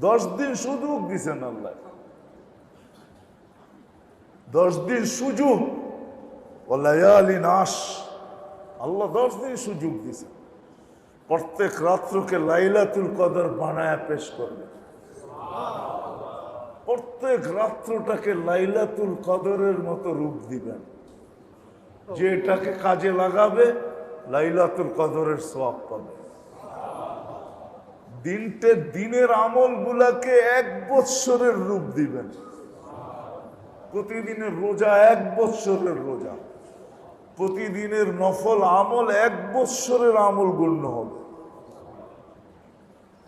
দশ দিন সুযোগ দিছেন আল্লাহ। দশ দিন সুযোগ। নাশ। আল্লাহ দশ দিন সুযোগ দিছেন। প্রত্যেক রাত্রকে লাইলাতুল কদর বানায় পেশ করবে। প্রত্যেক রাত্রটাকে লাইলাতুল কদরের মতো রূপ দিবেন। যে এটাকে কাজে লাগাবে, লাইলাতুল কদরের সওয়াব পাবে। দিনটে দিনের আমল গুলাকে এক বৎসরের রূপ দিবেন। প্রতিদিনের রোজা এক বৎসরের রোজা। প্রতিদিনের নফল আমল এক বৎসরের আমল গণ্য হবে।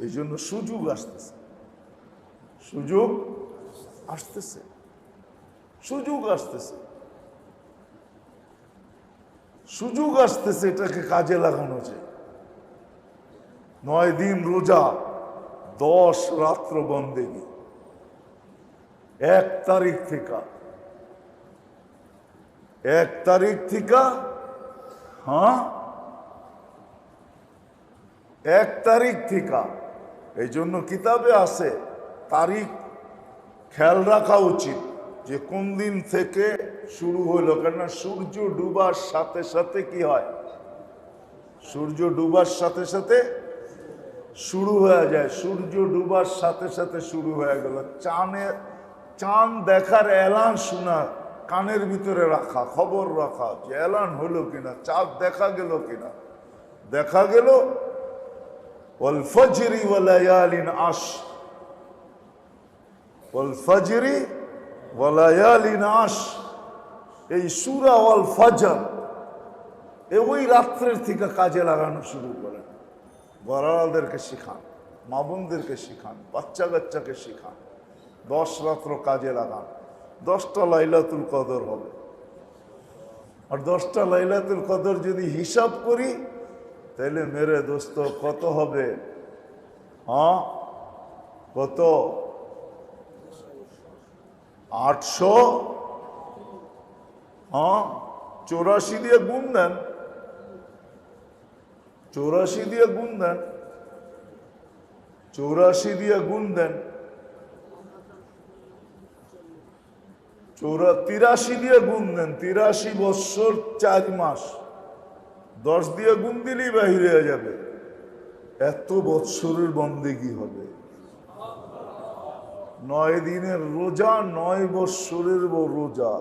এই জন্য সুযোগ আসতেছে। সুযোগ আসতেছে। সুযোগ আসতেছে। সুযোগ আসতেছে এটাকে কাজে লাগানো যায়। নয় দিন রোজা, দশ রাত্র বন্দেগি। এক তারিখ থেকে। এক তারিখ থেকে হ্যাঁ? এক তারিখ থেকে। এই জন্য কিতাবে আছে, তারিখ খেয়াল রাখা উচিত যে কোন দিন থেকে শুরু হইল। কেননা সূর্য ডুবার সাথে সাথে কি হয়? সূর্য ডুবার সাথে সাথে শুরু হয়ে যায়। সূর্য ডুবার সাথে সাথে শুরু হয়ে গেল। চাঁদের চাঁদ দেখার এলান শোনা, কানের ভিতরে রাখা, খবর রাখা, যে এলান হলো কিনা, চাঁদ দেখা গেল কিনা। দেখা গেল, ওয়াল ফজরি ওয়ালায়ালিন আশ, ওয়াল ফজরি ওয়ালায়ালিন আশ। এই সুরা ওয়াল ফজর ওই রাত্রের থেকে কাজে লাগানো শুরু করেন বড়াদেরকে শিখান মা বোনদেরকে শিখান, বাচ্চা কাচ্চাকে শিখান, দশ রাত্র কাজে লাগান, দশটা লাইলাতুল কদর হবে। আর দশটা লাইলাতুল কদর যদি হিসাব করি, তাহলে মেরে দোস্ত, কত হবে? হ্যাঁ? কত? আটশো? হ্যাঁ? চৌরাশি দিয়ে গুণ দেন। চৌরাশি দিয়ে গুণ দেন। চৌরাশি দিয়ে গুণ দেন। চৌরা, তিরাশি দিয়ে গুণ দেন। তিরাশি বৎসর চার মাস। দশ দিয়ে গুণ দিলেই বাহিরে যাবে। এত বৎসরের বন্দেগি হবে? নয় দিনের রোজা, নয় বৎসরের রোজা।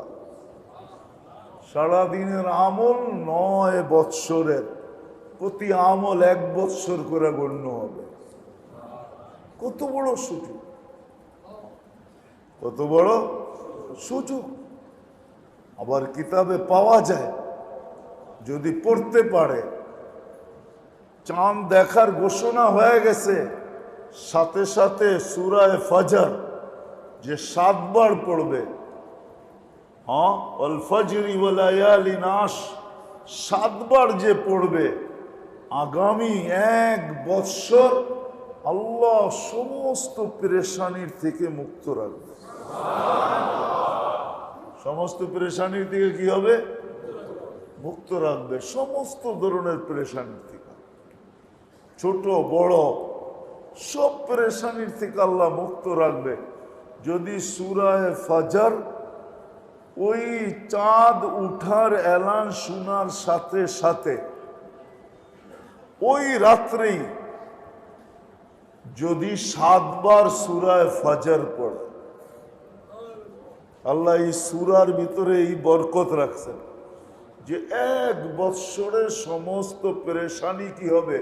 সারাদিনের আমল নয় বৎসরের। প্রতি আমল এক বৎসর করে গণ্য হবে। কত বড় সুযোগ। কত বড় সুযোগ। আবার কিতাবে পাওয়া যায়, যদি পড়তে পারে। চাঁদ দেখার ঘোষণা হয়ে গেছে, সাথে সাথে সুরায় ফজর যে সাতবার পড়বে হ্যাঁ অল ফজরি ওয়ালায়ালি নাস সাতবার যে পড়বে আগামী এক বৎসর আল্লাহ সমস্ত পেরেশানির থেকে মুক্ত রাখবে। সমস্ত পেরেশানির থেকে কি হবে? মুক্ত রাখবে। সমস্ত ধরনের পেরেশানির থেকে। ছোট, বড়, সব পেরেশানির থেকে আল্লাহ মুক্ত রাখবে। যদি সুরায় ফাজার ওই চাঁদ উঠার এলান শোনার সাথে সাথে ওই রাত্রেই যদি সাতবার সুরায় ফাজার পড়ে, আল্লাহ এই সুরার ভিতরে এই বরকত রাখছেন যে এক বৎসরের সমস্ত পেরেশানি কি হবে?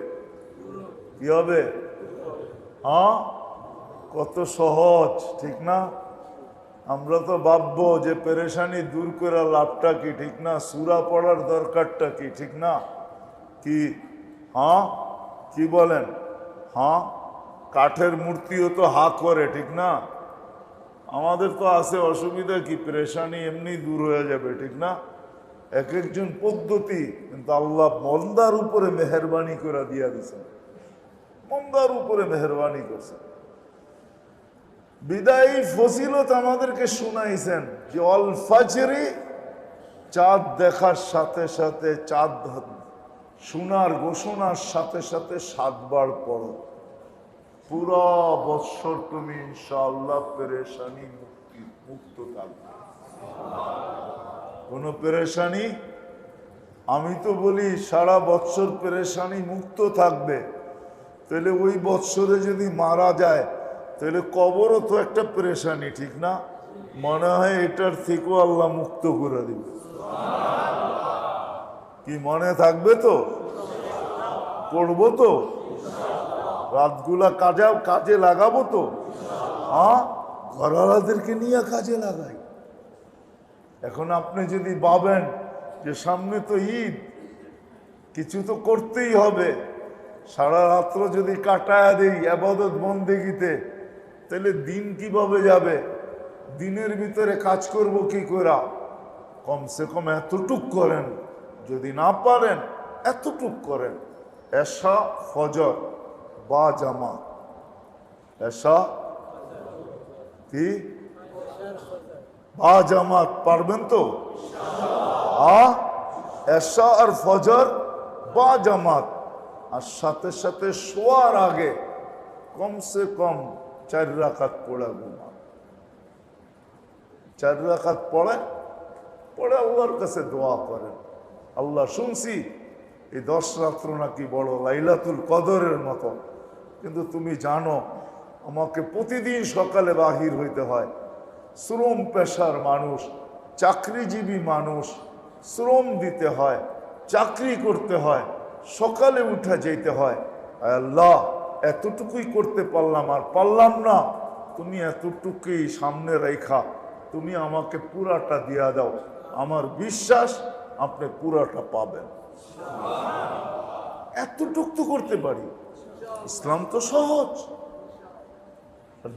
কি হবে? হ্যাঁ? কত সহজ, ঠিক না? আমরা তো ভাববো যে পেরেশানি দূর করা লাভটা কি, ঠিক না? সুরা পড়ার দরকারটা কি, ঠিক না? কি? হ্যাঁ? কি বলেন? হ্যাঁ? কাঠের মূর্তিও তো হা করে, ঠিক না? আমাদের তো আছে অসুবিধা কি? পেরেশানি এমনি দূর হয়ে যাবে, ঠিক না? এক একজন পদ্ধতি, কিন্তু আল্লাহ মন্দার উপরে মেহরবানি করে দিয়া দিছেন মন্দার উপরে মেহরবানি করছেন। বিদায়ী ফসিলত আমাদেরকে শুনাইছেন যে অল ফাজরি চাঁদ দেখার সাথে সাথে চাঁদ শোনার ঘোষণার সাথে সাথে সাতবার পড়ো। পুরা বৎসর তুমি ইনশাআল্লাহ পেরেশানি মুক্তি, মুক্ত থাকবে। কোনো পেরেশানি? আমি তো বলি সারা বৎসর পেরেশানি মুক্ত থাকবে। তাহলে ওই বৎসরে যদি মারা যায়, তাহলে কবরও তো একটা পেরেশানি, ঠিক না? মনে হয় এটার থেকেও আল্লাহ মুক্ত করে দিবে। কি মনে থাকবে তো? পড়ব তো? রাতগুলা কাজে কাজে লাগাবো তো? হ্যাঁ? ঘরওয়ালাদেরকে নিয়ে কাজে লাগাই। এখন আপনি যদি ভাবেন যে সামনে তো ঈদ, কিছু তো করতেই হবে। সারা রাত্র যদি কাটায় দিই আবাদত বন্দেগিতে, তাহলে দিন কীভাবে যাবে? দিনের ভিতরে কাজ করব কি করা কমসে কম এতটুক করেন। যদি না পারেন, এতটুক করেন। এসা ফজর বা জামা এসা কি? বা জামাত, পারবেন তো? এসা আর ফজর বা জামাত। আর সাথে সাথে শোয়ার আগে কমসে কম চার রাখাত পড়া ঘুমা চার রাখাত পড়ে পড়ে আল্লাহর কাছে দোয়া করেন। আল্লাহ শুনছি, এই দশ রাত্র নাকি বড় লাইলাতুল কদরের মতো। কিন্তু তুমি জানো, আমাকে প্রতিদিন সকালে বাহির হইতে হয়। শ্রম পেশার মানুষ, চাকরিজীবী মানুষ, শ্রম দিতে হয়, চাকরি করতে হয়, সকালে উঠে যেতে হয়। আল্লাহ, এতটুকুই করতে পারলাম আর পারলাম না। তুমি এতটুকুই সামনে রেখা তুমি আমাকে পুরাটা দিয়া দাও। আমার বিশ্বাস আপনি পুরাটা পাবেন। এতটুক তো করতে পারি। ইসলাম তো সহজ।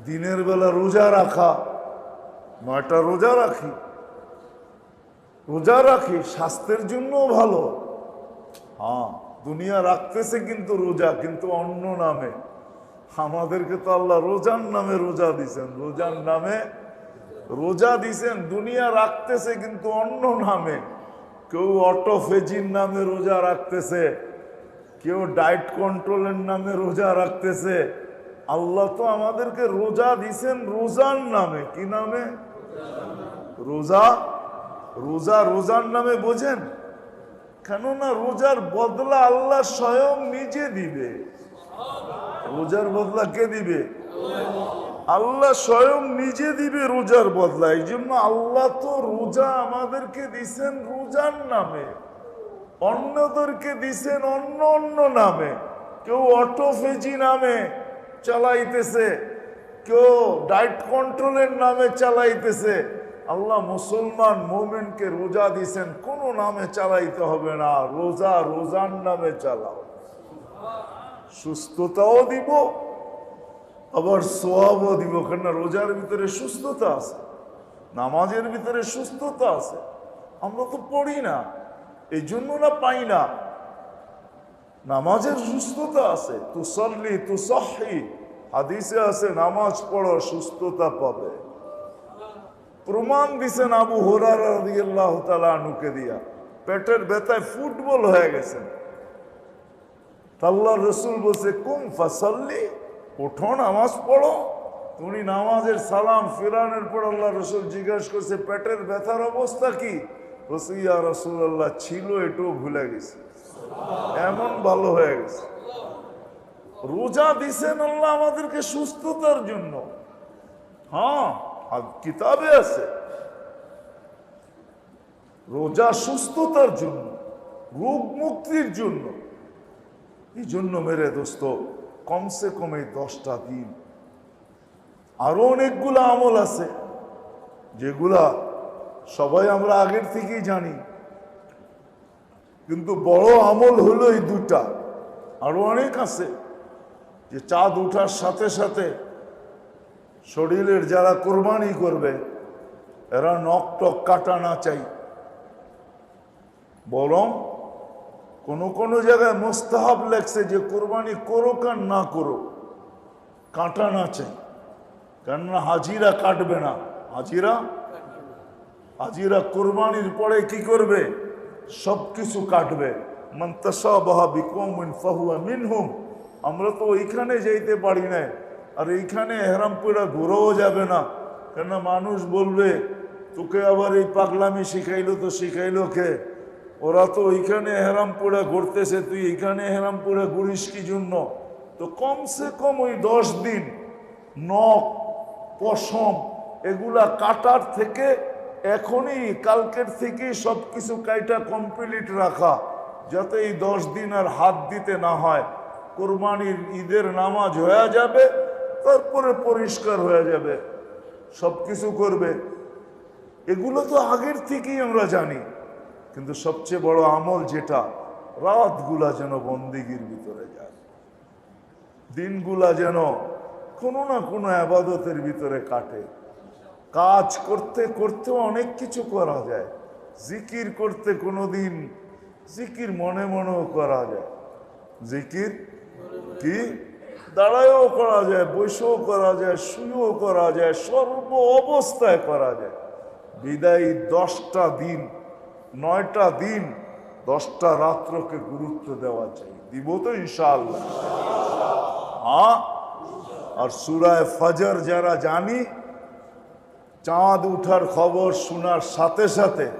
দিনের বেলা রোজা রাখা, নয়টা রোজা রাখি। রোজা রাখি, স্বাস্থ্যের জন্য ভালো। হ্যাঁ দুনিয়া রাখতেছে কিন্তু রোজা, কিন্তু অন্য নামে। আমাদেরকে তো আল্লাহ রোজার নামে রোজা দিছেন। রোজার নামে রোজা দিছেন, দুনিয়া রাখতেছে কিন্তু অন্য নামে। কেউ অটোফেজির নামে রোজা রাখতেছে, কেউ ডায়েট কন্ট্রোলের নামে রোজা রাখতেছে। আল্লাহ তো আমাদেরকে রোজা দিছেন রোজার নামে। কি নামে? রোজা? রোজা রোজার নামে বোঝেন? কেননা রোজার বদলা আল্লাহ স্বয়ং নিজে দিবে। রোজার বদলা কে দিবে? আল্লাহ স্বয়ং নিজে দিবে রোজার বদলা। এই জন্য আল্লাহ তো রোজা আমাদেরকে দিছেন রোজার নামে। অন্যদেরকে দিছেন অন্য অন্য নামে। কেউ অটোফেজি নামে চালাইতেছে, কেউ ডায়েট কন্ট্রোলের নামে চালাইতেছে। আল্লাহ মুসলমান মোমেনকে রোজা দিছেন, কোনো নামে চালাইতে হবে না। রোজা রোজার নামে চালাও। সুস্থতাও দিব আবার সোয়াবও দিব, কেননা রোজার ভিতরে সুস্থতা আছে, নামাজের ভিতরে সুস্থতা আছে। আমরা তো পড়ি না এই জন্য না পাই না। নামাজের সুস্থতা আছে তু সল্লি তু সহি হাদিসে আছে, নামাজ পড়ো, সুস্থতা পাবে। প্রমাণ দিছেন আবু হোরার রাদিয়াল্লাহু তাআলা আনুকে দিয়া। পেটের ব্যথায় ফুটবল হয়ে গেছেন। আল্লাহ রসুল বলছে, কুম ফাসল্লি? ওঠো নামাজ পড়ো। তুমি নামাজের সালাম ফিরানোর পর আল্লাহ রসুল জিজ্ঞাসা করছে, পেটের ব্যথার অবস্থা কি? রসিয়া রসুল আল্লাহ ছিল, এটাও ভুলে গেছে। এমন ভালো হয়ে গেছে। রোজা দিছেন আল্লাহ আমাদেরকে সুস্থতার জন্য। হ্যাঁ কিতাবে আছে। রোজা সুস্থতার জন্য, রোগ মুক্তির জন্য। এই জন্য মেরে দোস্ত কমসে কম এই দশটা দিন। আরও অনেকগুলো আমল আছে, যেগুলা সবাই আমরা আগের থেকেই জানি। কিন্তু বড় আমল হলো এই দুটা আরও অনেক আছে, যে চাঁদ উঠার সাথে সাথে শরীরের যারা কোরবানি করবে, এরা নখ টক কাটা না চাই। বরং কোন কোন জায়গায় মোস্তাহাব লেগছে যে কোরবানি করো কার না করো কাটা না চাই কেননা হাজিরা কাটবে না। হাজিরা? হাজিরা কোরবানির পরে কি করবে? সব কিছু কাটবে। আমরা তো ওইখানে যাইতে পারি না আর এইখানে হেরামপুরা ঘুরেও যাবে না। কেননা মানুষ বলবে, তোকে আবার এই পাগলামি শিখাইলো তো শিখাইলো কে? ওরা তো ওইখানে হেরামপুরা ঘুরতেছে, তুই এইখানে হেরামপুরা ঘুরিস কি জন্য? তো কমসে কম ওই দশ দিন, নখ, পশম, এগুলা কাটার থেকে এখনই কালকের থেকে সব কিছু কাইটা কমপ্লিট রাখা, যাতে এই দশ দিন আর হাত দিতে না হয়। কোরবানির ঈদের নামাজ হয়ে যাবে, তারপরে পরিষ্কার হয়ে যাবে সব কিছু করবে। এগুলো তো আগের থেকেই আমরা জানি। কিন্তু সবচেয়ে বড় আমল যেটা, রাতগুলা যেন বন্দিগির ভিতরে যায়। দিনগুলা যেন কোনো না কোনো আবাদতের ভিতরে কাটে। কাজ করতে করতে অনেক কিছু করা যায়। জিকির করতে কোনো দিন জিকির মনে মনেও করা যায়। জিকির কি? দাঁড়ায়ও করা যায়, বসেও করা যায়, শুয়েও করা যায়, সর্ব অবস্থায় করা যায়। বিদায়ী দশটা দিন নয়টা দিন, দশটা রাত্রকে গুরুত্ব দেওয়া চাই। দিব তো ইনশাআল্লাহ। হ্যাঁ আর সুরায় ফজর যারা জানি, চাঁদ উঠার খবর শোনার সাথে সাথে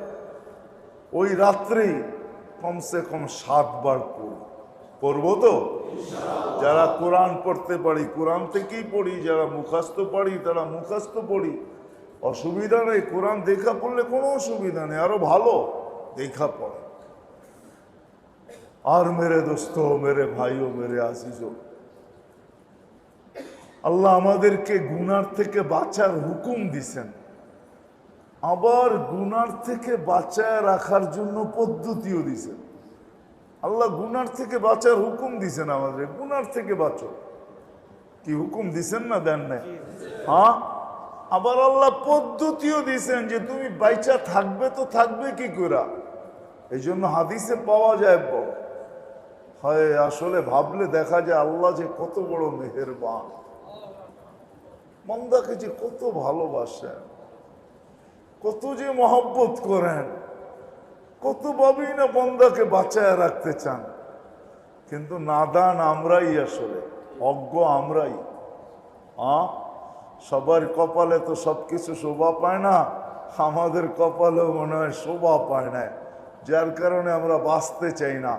ওই রাত্রেই কমসে কম সাতবার পড়ি। পড়ব তো? যারা কোরআন পড়তে পারি, কোরআন থেকেই পড়ি, যারা মুখাস্ত পারি, তারা মুখাস্ত পড়ি। অসুবিধা নেই, কোরআন দেখা পড়লে কোনো অসুবিধা নেই, আরও ভালো। দেখা পড়ে আর মেরে দোস্ত মেরে ভাইও মেরে আসিসও আল্লাহ আমাদেরকে গুনার থেকে বাঁচার হুকুম দিছেন আবার গুনার থেকে বাঁচায় রাখার জন্য পদ্ধতিও দিছেন আল্লাহ গুনার থেকে বাঁচার হুকুম দিছেন আমাদের গুনার থেকে বাঁচো কি হুকুম দিছেন না দেন না হ্যাঁ আবার আল্লাহ পদ্ধতিও দিছেন যে তুমি বাইচা থাকবে তো থাকবে কি করা এই জন্য হাদিসে পাওয়া যায় হয় আসলে ভাবলে দেখা যায় আল্লাহ যে কত বড় মেহেরবান। মন্দাকে যে কত ভালোবাসেন, কত যে মহব্বত করেন কত ভাবেই না বন্দাকে বাঁচায় রাখতে চান। কিন্তু নাদান আমরাই আসলে, অজ্ঞ আমরাই। আ? সবার কপালে তো সব কিছু শোভা পায় না, আমাদের কপালেও মনে হয় শোভা পায় না। যার কারণে আমরা বাঁচতে চাই না।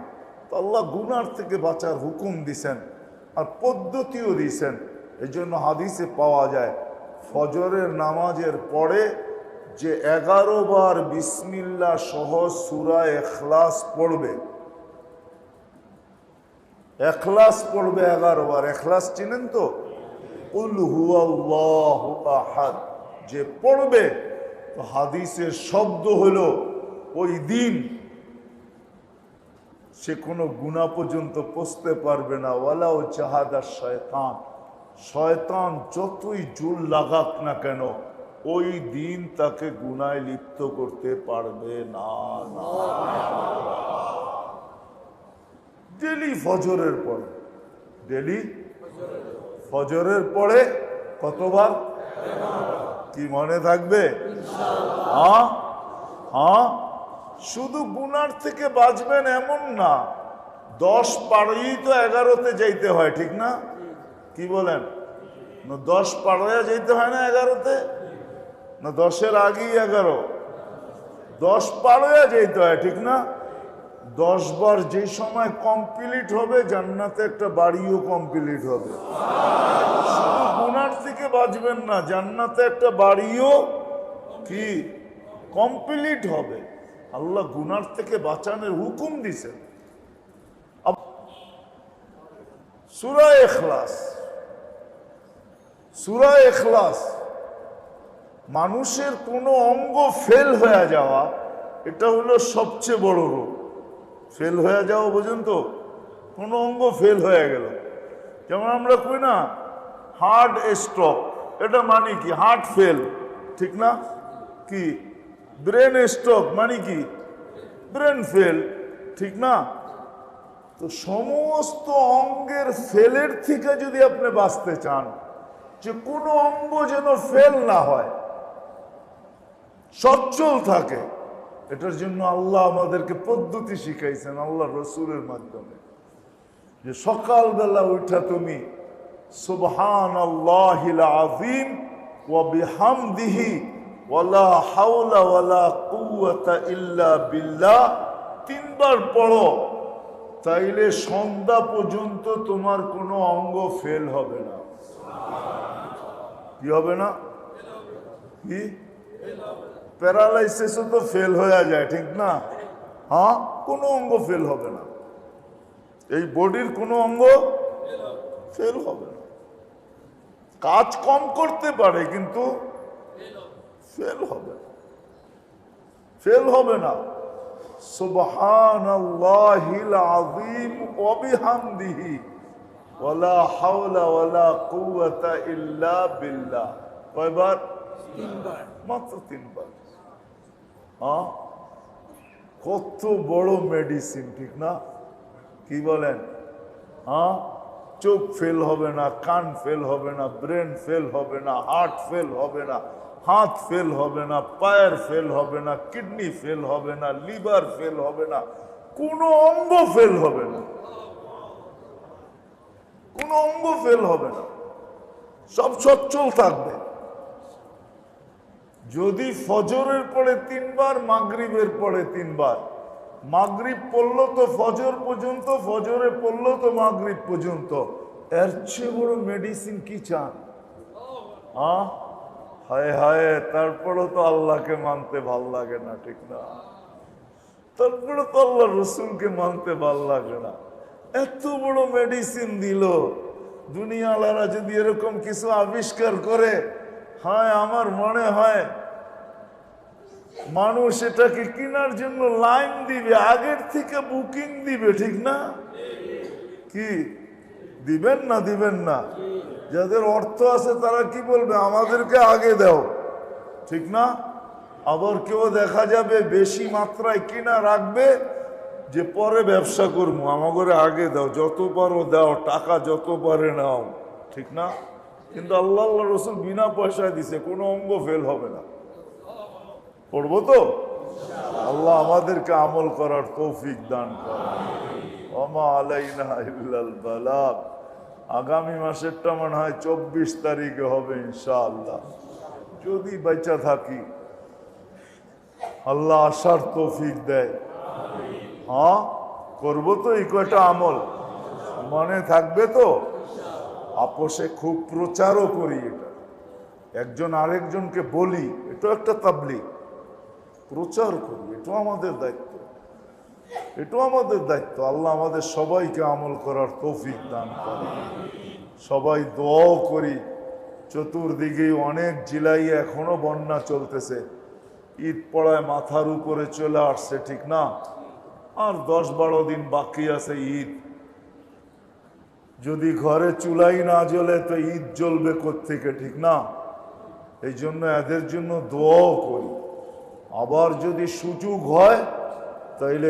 তো আল্লাহ গুনার থেকে বাঁচার হুকুম দিছেন আর পদ্ধতিও দিছেন। এই জন্য হাদিসে পাওয়া যায়, ফজরের নামাজের পরে যে এগারো বার বিসমিল্লা সহ সুরা এখলাস পড়বে। এখলাস পড়বে এগারো বার। এখলাস চিনেন তো? আহাদ। যে পড়বে, তো হাদিসের শব্দ হলো ওই দিন। সে কোনো গুণা পর্যন্ত পৌঁছতে পারবে না। ওয়ালাও চাহাদা শয়তান। শয়তান যতই জুল লাগাক না কেন, ওই দিন তাকে গুনায় লিপ্ত করতে পারবে না না। ডেলি ফজরের পরে, ডেলি ফজরের পরে কতবার? কি মনে থাকবে? হ্যাঁ? হ্যাঁ? শুধু গুনার থেকে বাঁচবেন এমন না। দশ পাড়েই তো এগারোতে যাইতে হয়, ঠিক না? কি বলেন? না, দশ পাড়ায় যাইতে হয় না এগারোতে? না, দশের আগেই এগারো? দশ পাড়ায় যাইতে হয়, ঠিক না? দশ বার যে সময় কমপ্লিট হবে, জান্নাতে একটা বাড়িও কমপ্লিট হবে। শুধু গুনার থেকে বাঁচবেন না, জান্নাতে একটা বাড়িও কি কমপ্লিট হবে। আল্লাহ গুনার থেকে বাঁচানোর হুকুম দিছেন। সুরা এখলাস। সুরা এখলাস। মানুষের কোনো অঙ্গ ফেল হয়ে যাওয়া, এটা হলো সবচেয়ে বড় রোগ। ফেল হয়ে যাওয়া বুঝুন তো কোনো অঙ্গ ফেল হয়ে গেল। যেমন আমরা কই না হার্ট স্ট্রোক, এটা মানে কি? হার্ট ফেল, ঠিক না? কি? ব্রেন স্ট্রোক মানে কি? ব্রেন ফেল, ঠিক না? তো সমস্ত অঙ্গের ফেলের থেকে যদি আপনি বাঁচতে চান, যে কোনো অঙ্গ যেন ফেল না হয়, সচ্ছল থাকে এটার জন্য আল্লাহ আমাদেরকে পদ্ধতি শিখাইছেন আল্লাহ রসুলের মাধ্যমে। যে সকালবেলা উঠা তুমি সুবহান আল্লাহিল আজিম ওয়ালা তিনবার পড়ো। তাইলে সন্ধ্যা পর্যন্ত তোমার কোনো অঙ্গ ফেল হবে না। কি হবে না? কি? প্যারালাইসিসও তো ফেল হয়ে যায়, ঠিক না? হ্যাঁ? কোনো অঙ্গ ফেল হবে না। এই বডির কোনো অঙ্গ ফেল হবে না। কাজ কম করতে পারে, কিন্তু ফেল হবে ফেল হবে না। ইল্লা মাত্র তিনবার। হ্যাঁ কত বড় মেডিসিন ঠিক না কি বলেন হ্যাঁ চোখ ফেল হবে না কান ফেল হবে না ব্রেন ফেল হবে না হার্ট ফেল হবে না হাত ফেল হবে না পায়ের ফেল হবে না কিডনি ফেল হবে না লিভার ফেল হবে না কোনো অঙ্গ ফেল হবে না কোনো অঙ্গ ফেল হবে না সব সচ্ছল থাকবে যদি ফজরের পরে তিনবার, মাগরিবের পরে তিনবার। মাগরিব পড়ল তো ফজর পর্যন্ত, ফজরে পড়ল তো মাগরিব পর্যন্ত। এর চেয়ে বড় মেডিসিন কি চান? হ্যাঁ হায় হায় তারপরে তো আল্লাহকে মানতে ভালো লাগে না, ঠিক না? তারপরে তো আল্লাহ রসুলকে মানতে ভালো লাগে না। এত বড় মেডিসিন দিল। দুনিয়ালারা যদি এরকম কিছু আবিষ্কার করে, হয়, আমার মনে হয় মানুষ এটাকে কেনার জন্য লাইন দিবে, আগের থেকে বুকিং দিবে, ঠিক না? কি? দিবেন না দিবেন না। যাদের অর্থ আছে তারা কি বলবে? আমাদেরকে আগে দাও। ঠিক না? আবার কেউ দেখা যাবে বেশি মাত্রায় কিনা রাখবে যে পরে ব্যবসা করব। আমাকে আগে দাও। যত পারো দাও, টাকা যত পারে নাও। ঠিক না? কিন্তু আল্লাহ আল্লাহ রসুল বিনা পয়সায় দিছে, কোনো অঙ্গ ফেল হবে না। পড়ব তো? আল্লাহ আমাদেরকে আমল করার তৌফিক দান করে ওমা আলাইনা ইল্লাল আগামী মাসেরটা মনে হয় চব্বিশ তারিখে হবে ইনশাআল্লাহ। যদি বেঁচা থাকি, আল্লাহ আসার তৌফিক দেয়। হ্যাঁ করব তো এই কয়টা আমল। মনে থাকবে তো? আপোষে খুব প্রচারও করি এটা। একজন আরেকজনকে বলি এটা একটা তাবলিক প্রচার করি, এটাও আমাদের দায়িত্ব। এটাও আমাদের দায়িত্ব। আল্লাহ আমাদের সবাইকে আমল করার তৌফিক দান করে সবাই দোয়াও করি। চতুর্দিকে অনেক জেলায় এখনও বন্যা চলতেছে। ঈদ পড়ায় মাথার উপরে চলে আসছে, ঠিক না? আর দশ বারো দিন বাকি আছে ঈদ যদি ঘরে চুলাই না জ্বলে, তো ঈদ জ্বলবে থেকে ঠিক না? এই জন্য এদের জন্য দোয়াও করি। আবার যদি সুযোগ হয় তাইলে